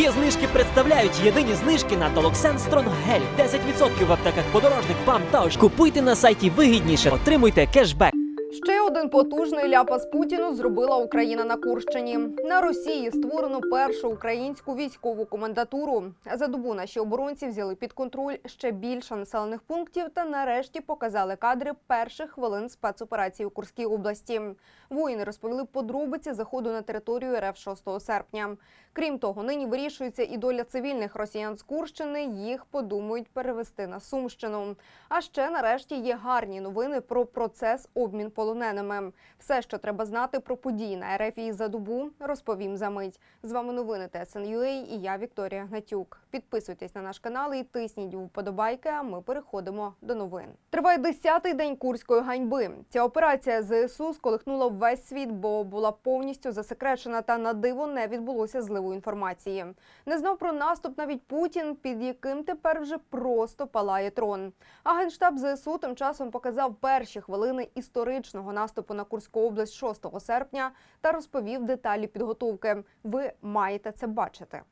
Є знижки представляють єдині знижки на Толоксен Стронг Гель. 10% в аптеках подорожник, ПАМ та ОШ. Купуйте на сайті вигідніше, отримуйте кешбек. Ще один потужний ляпас Путіну зробила Україна на Курщині. На Росії створено першу українську військову комендатуру. За добу наші оборонці взяли під контроль ще більше населених пунктів та нарешті показали кадри перших хвилин спецоперації у Курській області. Воїни розповіли подробиці заходу на територію РФ 6 серпня. Крім того, нині вирішується і доля цивільних росіян з Курщини. Їх подумають перевести на Сумщину. А ще нарешті є гарні новини про процес обмін полоненими. Все, що треба знати про події на РФ за добу, розповім за мить. З вами новини ТСНЮА і я Вікторія Гнатюк. Підписуйтесь на наш канал і тисніть вподобайки. А ми переходимо до новин. Триває десятий день курської ганьби. Ця операція ЗСУ сколихнула весь світ, бо була повністю засекречена та на диво не відбулося зливу інформації. Не знав про наступ навіть Путін, під яким тепер вже просто палає трон. А генштаб ЗСУ тим часом показав перші хвилини історичного наступу на Курську область 6 серпня та розповів деталі підготовки. Ви маєте це бачити.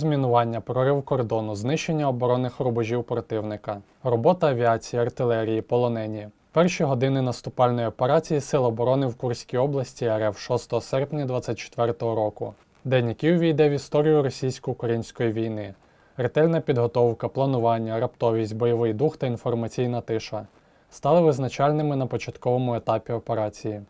Розмінування, прорив кордону, знищення оборонних рубежів противника, робота авіації, артилерії, полонені. Перші години наступальної операції Сил оборони в Курській області РФ 6 серпня 2024 року. День, який увійде в історію російсько-української війни. Ретельна підготовка, планування, раптовість, бойовий дух та інформаційна тиша стали визначальними на початковому етапі операції.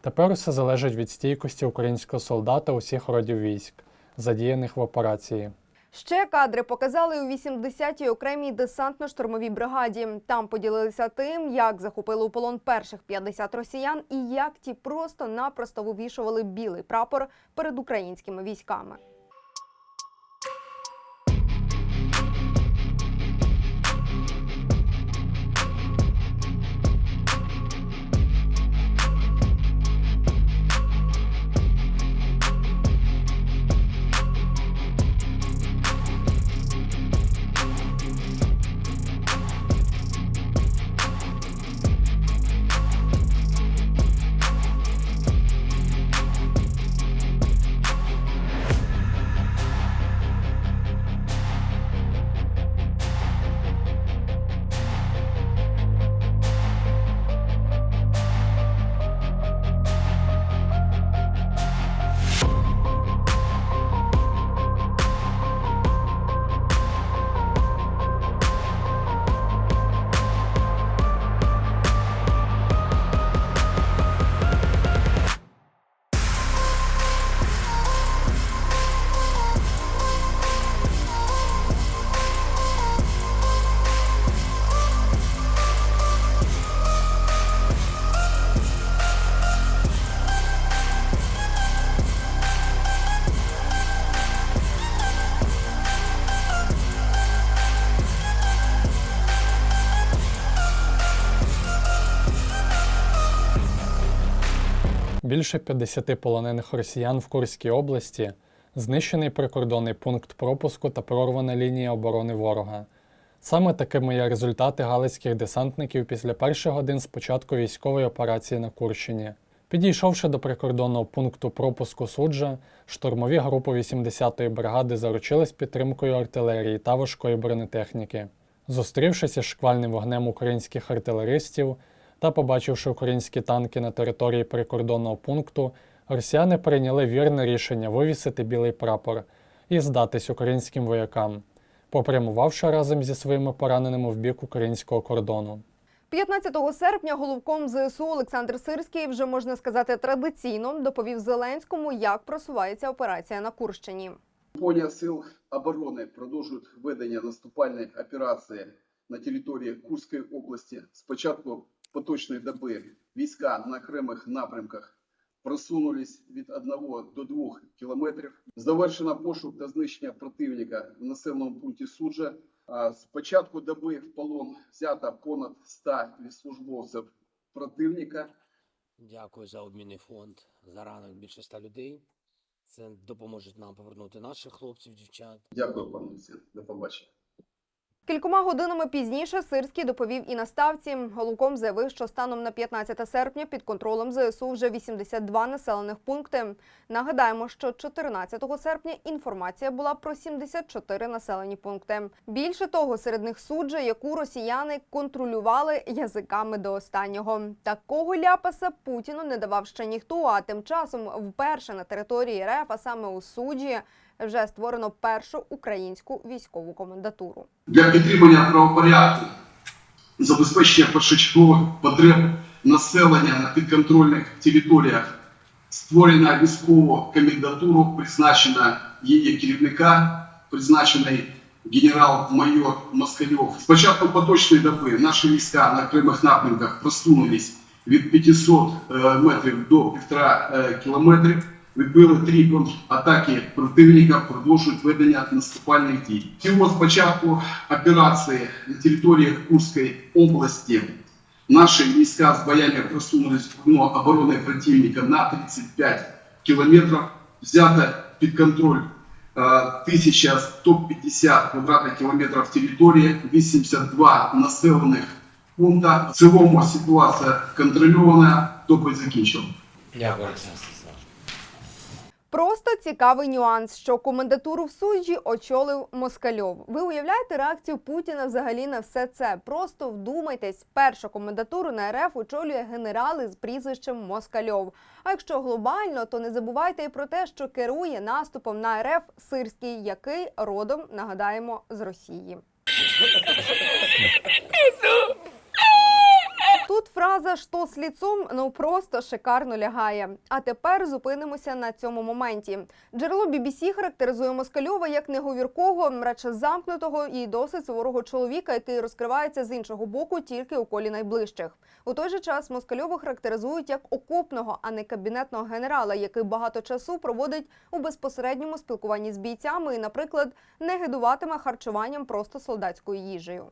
Тепер усе залежить від стійкості українського солдата усіх родів військ, задіяних в операції. Ще кадри показали у 80-й окремій десантно-штурмовій бригаді. Там поділилися тим, як захопили у полон перших 50 росіян і як ті просто-напросто вивішували білий прапор перед українськими військами. Більше 50 полонених росіян в Курській області, знищений прикордонний пункт пропуску та прорвана лінія оборони ворога. Саме такими є результати галицьких десантників після перших годин з початку військової операції на Курщині. Підійшовши до прикордонного пункту пропуску суджа, штурмові групи 80-ї бригади заручились підтримкою артилерії та важкої бронетехніки. Зустрівшись із шквальним вогнем українських артилеристів та побачивши українські танки на території прикордонного пункту, росіяни прийняли вірне рішення вивісити білий прапор і здатись українським воякам, попрямувавши разом зі своїми пораненими в бік українського кордону. 15 серпня головком ЗСУ Олександр Сирський вже можна сказати традиційно доповів Зеленському, як просувається операція на Курщині. Поля сил оборони продовжують ведення наступальної операції на території Курської області. З початку поточної доби війська на окремих напрямках просунулись від 1 до 2 кілометрів. Завершено пошук та знищення противника в населеному пункті Суджа. З початку доби в полон взято понад 100 службовців противника. Дякую за обмінний фонд. За ранок більше ста людей. Це допоможе нам повернути наших хлопців, дівчат. Дякую, пане Олексій. До побачення. Кількома годинами пізніше Сирський доповів і на ставці. Головком заявив, що станом на 15 серпня під контролем ЗСУ вже 82 населених пункти. Нагадаємо, що 14 серпня інформація була про 74 населені пункти. Більше того, серед них суджа, яку росіяни контролювали язиками до останнього. Такого ляпаса Путіну не давав ще ніхто. А тим часом вперше на території РФ, а саме у суджі, вже створено першу українську військову комендатуру. для підтримання правопорядку, забезпечення першочергових потреб населення на підконтрольних територіях, створена військову комендатуру, призначена її керівника, призначений генерал-майор Москальов. З початку поточної доби наші війська на окремих напрямках просунулись від 500 е, метрів до 1,5 е, кілометрів. Відбили три атаки противника, продовжують ведення наступальних дій. Всього з початку операції на території Курської області наші війська з боями просунулись в окно оборони противника на 35 кілометрів. Взято під контроль е, 1150 квадратних кілометрів території, 82 населених пункта. В цілому ситуація контрольована, доповідь закінчив. Дякую, Олександр Станіславович. Просто цікавий нюанс, що комендатуру в суджі очолив Москальов. Ви уявляєте реакцію Путіна взагалі на все це? Просто вдумайтесь, першу комендатуру на РФ очолює генерали з прізвищем Москальов. А якщо глобально, то не забувайте і про те, що керує наступом на РФ Сирський, який родом нагадаємо з Росії. Тут фраза «що з ліцом» ну просто шикарно лягає. А тепер зупинимося на цьому моменті. Джерело BBC характеризує Москальова як неговіркого, радше замкнутого і досить суворого чоловіка, який розкривається з іншого боку тільки у колі найближчих. У той же час Москальова характеризують як окопного, а не кабінетного генерала, який багато часу проводить у безпосередньому спілкуванні з бійцями і, наприклад, не гидуватиме харчуванням просто солдатською їжею.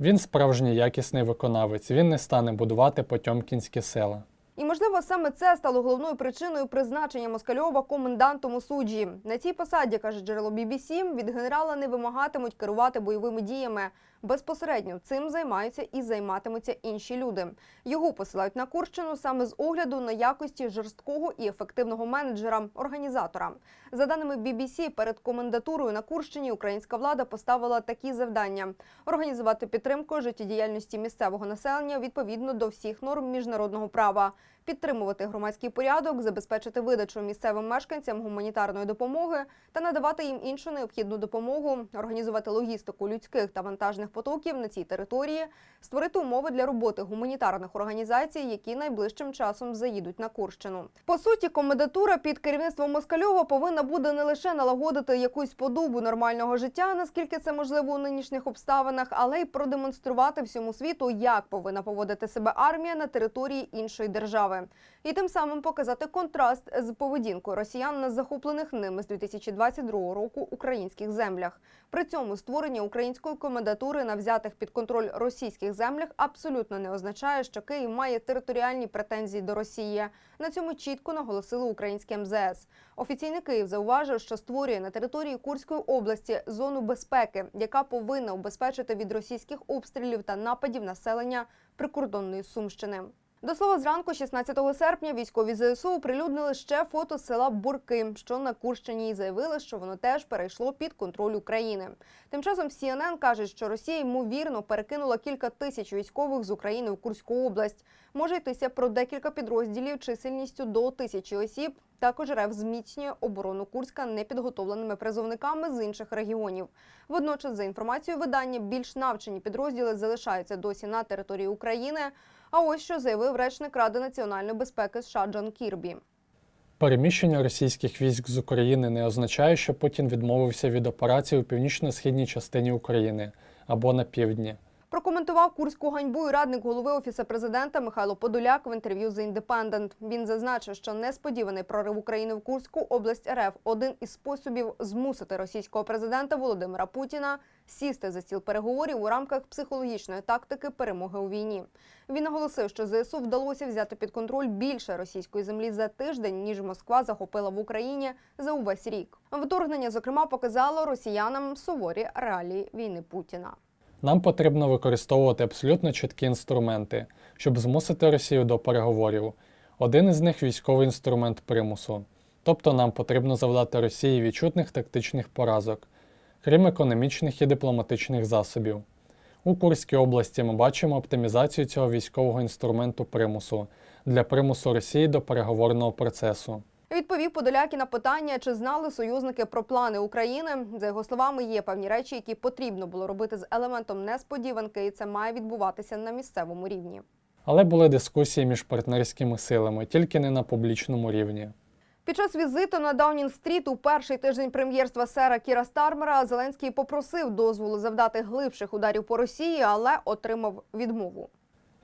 Він справжній якісний виконавець, він не стане будувати потьомкінські села. І можливо саме це стало головною причиною призначення Москальова комендантом у суджі. На цій посаді каже джерело BBC, від генерала не вимагатимуть керувати бойовими діями. Безпосередньо цим займаються і займатимуться інші люди. Його посилають на Курщину саме з огляду на якості жорсткого і ефективного менеджера організатора. За даними BBC, перед комендатурою на Курщині українська влада поставила такі завдання: організувати підтримку життєдіяльності місцевого населення відповідно до всіх норм міжнародного права, підтримувати громадський порядок, забезпечити видачу місцевим мешканцям гуманітарної допомоги та надавати їм іншу необхідну допомогу, організувати логістику людських та вантажних потоків на цій території, створити умови для роботи гуманітарних організацій, які найближчим часом заїдуть на Курщину. По суті, комендатура під керівництвом Москальова повинна буде не лише налагодити якусь подобу нормального життя, наскільки це можливо у нинішніх обставинах, але й продемонструвати всьому світу, як повинна поводити себе армія на території іншої держави. Держави, і тим самим показати контраст з поведінкою росіян на захоплених ними з 2022 року українських землях. При цьому створення української комендатури на взятих під контроль російських землях абсолютно не означає, що Київ має територіальні претензії до Росії. На цьому чітко наголосили українські МЗС. Офіційний Київ зауважив, що створює на території Курської області зону безпеки, яка повинна убезпечити від російських обстрілів та нападів населення прикордонної Сумщини. До слова, зранку, 16 серпня, військові ЗСУ оприлюднили ще фото села Бурки, що на Курщині, і заявили, що воно теж перейшло під контроль України. Тим часом CNN каже, що Росія ймовірно перекинула кілька тисяч військових з України в Курську область. Може йтися про декілька підрозділів чисельністю до тисячі осіб. Також РФ зміцнює оборону Курська непідготовленими призовниками з інших регіонів. Водночас, за інформацією видання, більш навчені підрозділи залишаються досі на території України. А ось що заявив речник Ради національної безпеки США Джон Кірбі. Переміщення російських військ з України не означає, що Путін відмовився від операцій у північно-східній частині України або на півдні. Прокоментував курську ганьбу і радник голови офісу президента Михайло Подоляк в інтерв'ю з Independent. Він зазначив, що несподіваний прорив України в Курську область РФ один із способів змусити російського президента Володимира Путіна сісти за стіл переговорів у рамках психологічної тактики перемоги у війні. Він наголосив, що ЗСУ вдалося взяти під контроль більше російської землі за тиждень, ніж Москва захопила в Україні за увесь рік. Вторгнення, зокрема, показало росіянам суворі реалії війни Путіна. Нам потрібно використовувати абсолютно чіткі інструменти, щоб змусити Росію до переговорів. Один із них військовий інструмент примусу. Тобто нам потрібно завдати Росії відчутних тактичних поразок, крім економічних і дипломатичних засобів. У Курській області ми бачимо оптимізацію цього військового інструменту примусу для примусу Росії до переговорного процесу. Відповів Подоляк і на питання, чи знали союзники про плани України. За його словами, є певні речі, які потрібно було робити з елементом несподіванки, і це має відбуватися на місцевому рівні. Але були дискусії між партнерськими силами, тільки не на публічному рівні. Під час візиту на Даунінг-стріт у перший тиждень прем'єрства сера Кіра Стармера Зеленський попросив дозволу завдати глибших ударів по Росії, але отримав відмову.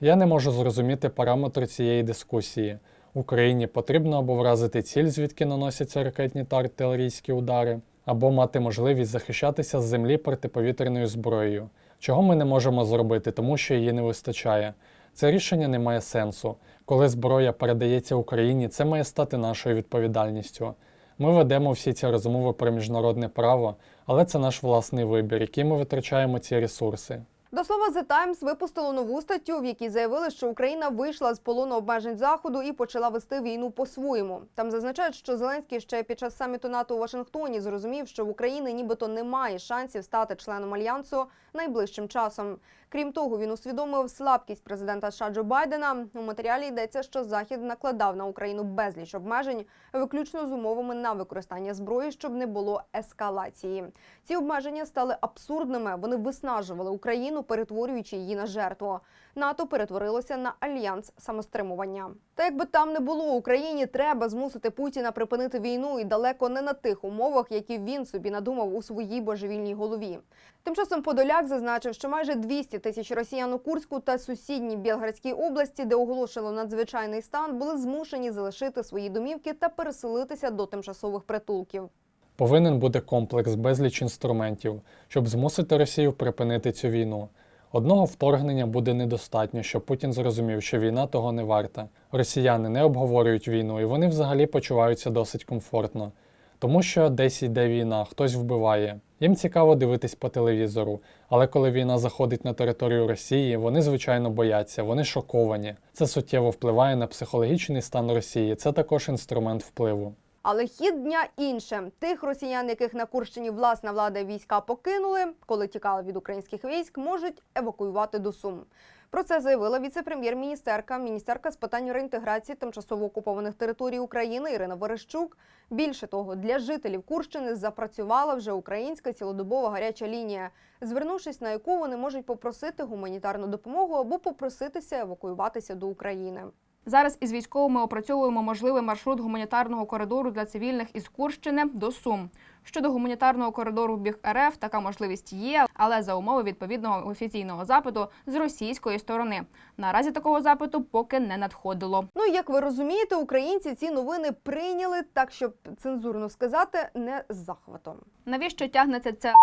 Я не можу зрозуміти параметри цієї дискусії. Україні потрібно або вразити ціль, звідки наносяться ракетні та артилерійські удари, або мати можливість захищатися з землі протиповітряною зброєю, чого ми не можемо зробити, тому що її не вистачає. Це рішення не має сенсу. Коли зброя передається Україні, це має стати нашою відповідальністю. Ми ведемо всі ці розмови про міжнародне право, але це наш власний вибір, який ми витрачаємо ці ресурси. До слова, The Times випустило нову статтю, в якій заявили, що Україна вийшла з полону обмежень заходу і почала вести війну по-своєму. Там зазначають, що Зеленський ще під час саміту НАТО у Вашингтоні зрозумів, що в Україні нібито немає шансів стати членом альянсу найближчим часом. Крім того, він усвідомив слабкість президента США Джо Байдена. У матеріалі йдеться, що Захід накладав на Україну безліч обмежень, виключно з умовами на використання зброї, щоб не було ескалації. Ці обмеження стали абсурдними. Вони виснажували Україну, перетворюючи її на жертву. НАТО перетворилося на альянс самостримування. Та якби там не було Україні, треба змусити Путіна припинити війну і далеко не на тих умовах, які він собі надумав у своїй божевільній голові. Тим часом Подоляк зазначив, що майже 200 тисяч росіян у Курську та сусідній Білградській області, де оголошено надзвичайний стан, були змушені залишити свої домівки та переселитися до тимчасових притулків. Повинен бути комплекс безліч інструментів, щоб змусити Росію припинити цю війну. Одного вторгнення буде недостатньо, щоб Путін зрозумів, що війна того не варта. Росіяни не обговорюють війну, і вони взагалі почуваються досить комфортно. Тому що десь йде війна, хтось вбиває. Їм цікаво дивитись по телевізору, але коли війна заходить на територію Росії, вони звичайно бояться, вони шоковані. Це суттєво впливає на психологічний стан Росії. Це також інструмент впливу. Але хід дня інше. Тих росіян, яких на Курщині власна влада війська покинули, коли тікали від українських військ, можуть евакуювати до Сум. Про це заявила віце-прем'єр-міністерка, міністерка з питань реінтеграції тимчасово окупованих територій України Ірина Верещук. Більше того, для жителів Курщини запрацювала вже українська цілодобова гаряча лінія, звернувшись на яку вони можуть попросити гуманітарну допомогу або попроситися евакуюватися до України. Зараз із військовими опрацьовуємо можливий маршрут гуманітарного коридору для цивільних із Курщини до Сум. Щодо гуманітарного коридору в бік РФ, така можливість є, але за умови відповідного офіційного запиту з російської сторони. Наразі такого запиту поки не надходило. Ну як ви розумієте, українці ці новини прийняли так, щоб цензурно сказати, не з захватом. Навіщо тягнеться це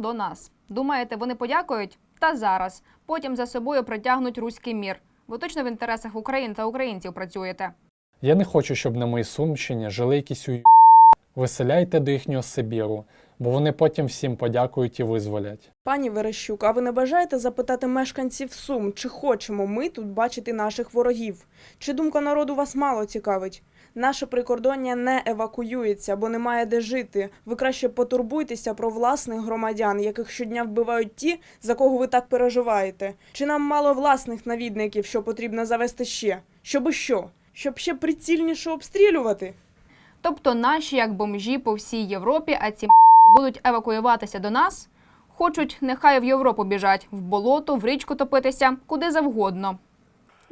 до нас? Думаєте, вони подякують? Та зараз. Потім за собою притягнуть руський мір. Ви точно в інтересах України та українців працюєте. Я не хочу, щоб на моїй Сумщині жили якісь у Виселяйте до їхнього Сибіру, бо вони потім всім подякують і визволять. Пані Верещук, а ви не бажаєте запитати мешканців Сум, чи хочемо ми тут бачити наших ворогів? Чи думка народу вас мало цікавить? Наше прикордоння не евакуюється, бо немає де жити. Ви краще потурбуйтеся про власних громадян, яких щодня вбивають ті, за кого ви так переживаєте. Чи нам мало власних навідників, що потрібно завести ще? Щоби що? Щоб ще прицільніше обстрілювати? Тобто наші як бомжі по всій Європі, а ці будуть евакуюватися до нас. Хочуть, нехай в Європу біжать, в болото, в річку топитися, куди завгодно.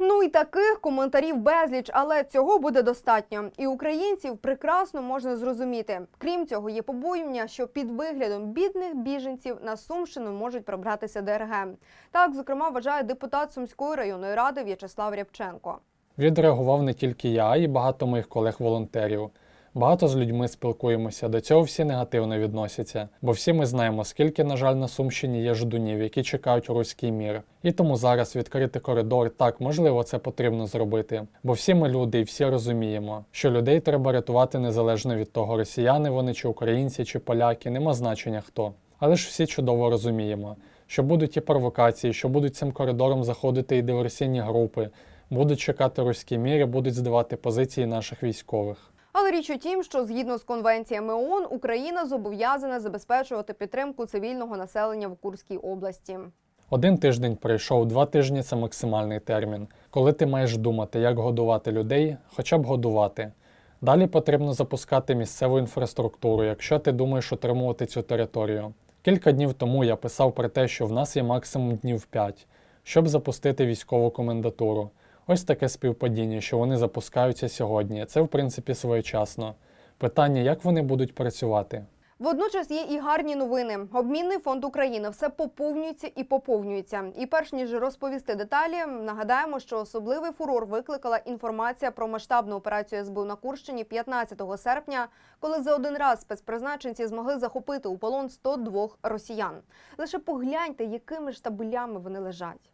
Ну і таких коментарів безліч, але цього буде достатньо. І українців прекрасно можна зрозуміти. Крім цього, є побоювання, що під виглядом бідних біженців на Сумщину можуть пробратися ДРГ. Так, зокрема, вважає депутат Сумської районної ради В'ячеслав Рябченко. Відреагував не тільки я, і багато моїх колег-волонтерів. Багато з людьми спілкуємося, до цього всі негативно відносяться, бо всі ми знаємо, скільки, на жаль, на Сумщині є ждунів, які чекають руський мір. І тому зараз відкрити коридор так, можливо, це потрібно зробити. Бо всі ми люди і всі розуміємо, що людей треба рятувати незалежно від того, росіяни вони чи українці, чи поляки, нема значення хто. Але ж всі чудово розуміємо, що будуть і провокації, що будуть цим коридором заходити і диверсійні групи, будуть чекати руський мір і будуть здавати позиції наших військових. Але річ у тім, що згідно з конвенціями ООН, Україна зобов'язана забезпечувати підтримку цивільного населення в Курській області. Один тиждень пройшов, два тижні це максимальний термін, коли ти маєш думати, як годувати людей, хоча б годувати. Далі потрібно запускати місцеву інфраструктуру, якщо ти думаєш утримувати цю територію. Кілька днів тому я писав про те, що в нас є максимум днів 5, щоб запустити військову комендатуру. Ось таке співпадіння, що вони запускаються сьогодні. Це в принципі своєчасно. Питання, як вони будуть працювати. Водночас є і гарні новини. Обмінний фонд України все поповнюється і поповнюється. І перш ніж розповісти деталі, нагадаємо, що особливий фурор викликала інформація про масштабну операцію СБУ на Курщині 15 серпня, коли за один раз спецпризначенці змогли захопити у полон 102 росіян. Лише погляньте, якими ж табелями вони лежать.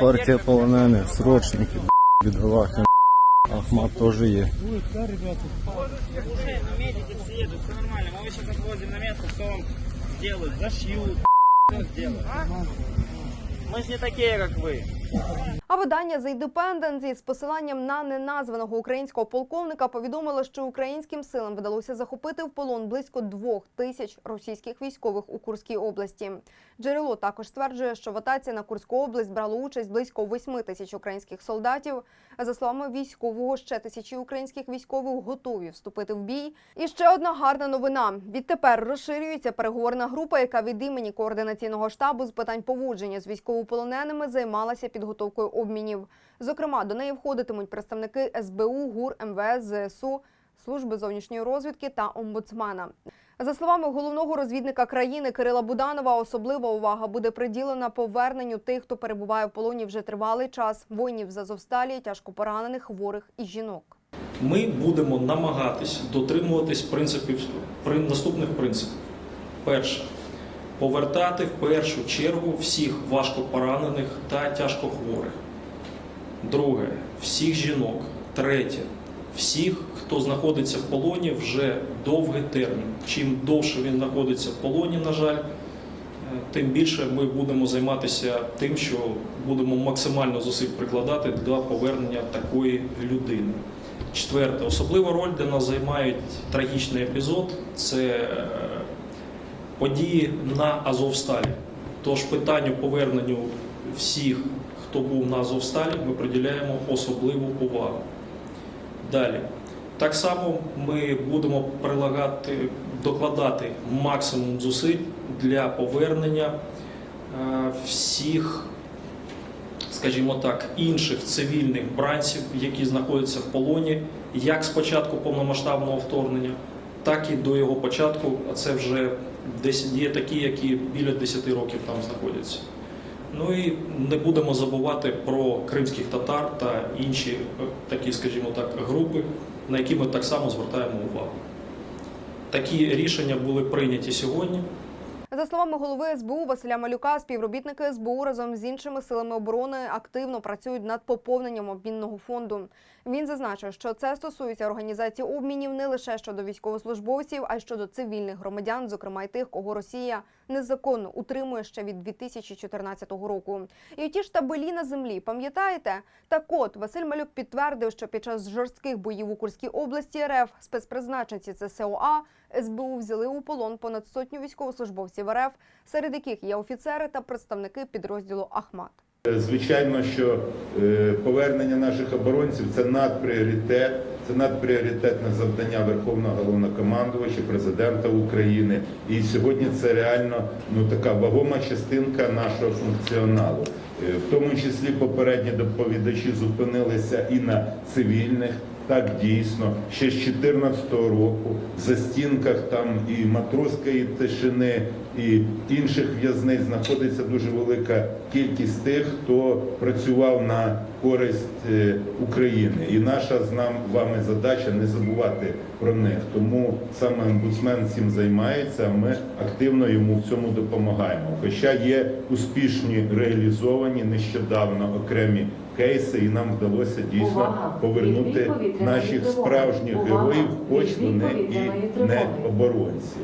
Партія полонених, срочники, бідолахи, Ахмат теж є. медики все едут, все нормально. Мы его сейчас отвозим на место, все вам сделают, зашьют, Мы же не такие, как вы. Видання The Independent з посиланням на неназваного українського полковника повідомило, що українським силам вдалося захопити в полон близько двох тисяч російських військових у Курській області. Джерело також стверджує, що в атаці на Курську область брало участь близько восьми тисяч українських солдатів. За словами військового, ще тисячі українських військових готові вступити в бій. І ще одна гарна новина: відтепер розширюється переговорна група, яка від імені координаційного штабу з питань поводження з військовополоненими займалася підготовкою обмінів. Зокрема, до неї входитимуть представники СБУ, ГУР, МВС, ЗСУ, служби зовнішньої розвідки та омбудсмена. За словами головного розвідника країни Кирила Буданова, особлива увага буде приділена поверненню тих, хто перебуває в полоні вже тривалий час, воїнів з Азовсталі, тяжко поранених, хворих і жінок. Ми будемо намагатись дотримуватись принципів при наступних принципів. Перше повертати в першу чергу всіх важкопоранених та тяжкохворих. Друге всіх жінок. Третє всіх, хто знаходиться в полоні вже довгий термін. Чим довше він знаходиться в полоні, на жаль, е, тим більше ми будемо займатися тим, що будемо максимально зусиль прикладати для повернення такої людини. Четверте, особливу роль для нас займає трагічний епізод це е, події на Азовсталі. Тож питанню поверненню всіх, хто був на Азовсталі, ми приділяємо особливу увагу. Далі. Так само ми будемо прилагати, докладати максимум зусиль для повернення е, всіх, скажімо так, інших цивільних бранців, які знаходяться в полоні, як з початку повномасштабного вторгнення, так і до його початку. А це вже є такі, які біля 10 років там знаходяться. Ну і не будемо забувати про кримських татар та інші е, такі, скажімо так, групи, на які ми так само звертаємо увагу. Такі рішення були прийняті сьогодні. За словами голови СБУ Василя Малюка, співробітники СБУ разом з іншими силами оборони активно працюють над поповненням обмінного фонду. Він зазначив, що це стосується організації обмінів не лише щодо військовослужбовців, а й щодо цивільних громадян, зокрема й тих, кого Росія незаконно утримує ще від 2014 року. І ті ж табелі на землі, пам'ятаєте? Так от Василь Малюк підтвердив, що під час жорстких боїв у Курській області РФ спецпризначенці ЦСОА СБУ взяли у полон понад сотню військовослужбовців РФ, серед яких є офіцери та представники підрозділу Ахмат. Звичайно, що е, повернення наших оборонців це надпріоритет, це надпріоритетне завдання Верховного головнокомандувача, президента України. І сьогодні це реально ну така вагома частинка нашого функціоналу. Е, В тому числі попередні доповідачі зупинилися і на цивільних. Так дійсно, ще з 2014 року в застінках там і матросської тишини, і інших в'язниць знаходиться дуже велика кількість тих, хто працював на користь е, України. І наша з нам вами задача не забувати про них. Тому саме омбудсмен цим займається. а Ми активно йому в цьому допомагаємо. Хоча є успішні реалізовані нещодавно окремі кейси, і нам вдалося дійсно повернути наших справжніх героїв, хоч вони і не оборонці.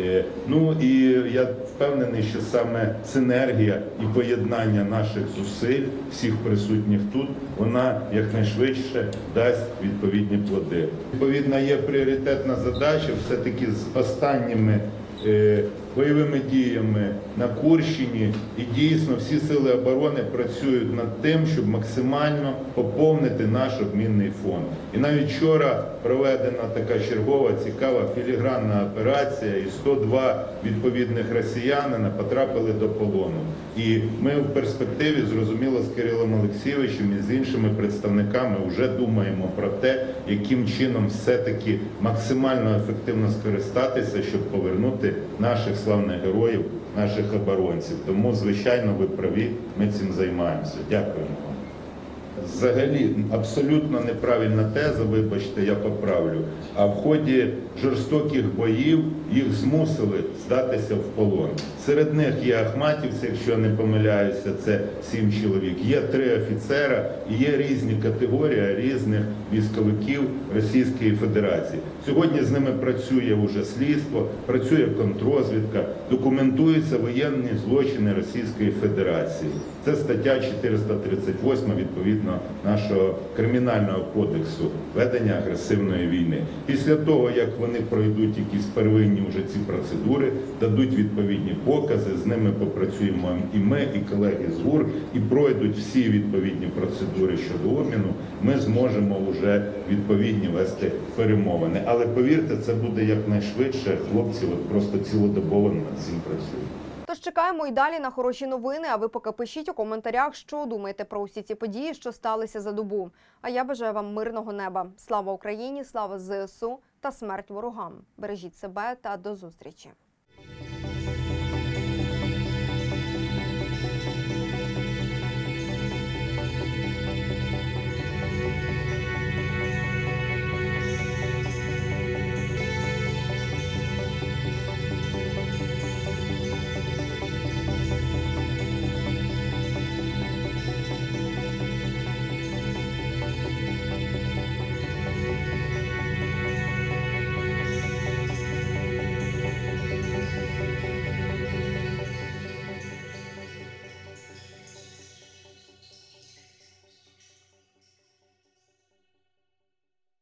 Е, Ну і я впевнений, що саме синергія і поєднання наших зусиль, всіх присутніх тут, вона якнайшвидше дасть відповідні плоди. Відповідно, є пріоритетна задача все-таки з останніми е, бойовими діями на Курщині, і дійсно всі сили оборони працюють над тим, щоб максимально поповнити наш обмінний фонд. І навіть вчора проведена така чергова цікава філігранна операція, і 102 відповідних росіянина потрапили до полону. І ми в перспективі зрозуміло з Кирилом Олексійовичем і з іншими представниками вже думаємо про те, яким чином все-таки максимально ефективно скористатися, щоб повернути наших славних героїв, наших оборонців. Тому, звичайно, ви праві, ми цим займаємося. Дякуємо вам. Взагалі абсолютно неправильна теза, вибачте, я поправлю. А в ході жорстоких боїв їх змусили здатися в полон. Серед них є ахматівці, якщо я не помиляюся, це сім чоловік. Є три офіцера і є різні категорії різних військовиків Російської Федерації. Сьогодні з ними працює уже слідство, працює контррозвідка, документуються воєнні злочини Російської Федерації. Це стаття 438 відповідно нашого кримінального кодексу ведення агресивної війни. Після того, як вони пройдуть якісь первинні вже ці процедури, дадуть відповідні покази, з ними попрацюємо і ми, і колеги з ГУР, і пройдуть всі відповідні процедури щодо обміну, ми зможемо вже відповідні вести перемовини. Але повірте, це буде якнайшвидше. Хлопці от просто цілодобово над цим працюють. Тож чекаємо і далі на хороші новини. А ви поки пишіть у коментарях, що думаєте про усі ці події, що сталися за добу. А я бажаю вам мирного неба. Слава Україні, слава ЗСУ та смерть ворогам. Бережіть себе та до зустрічі.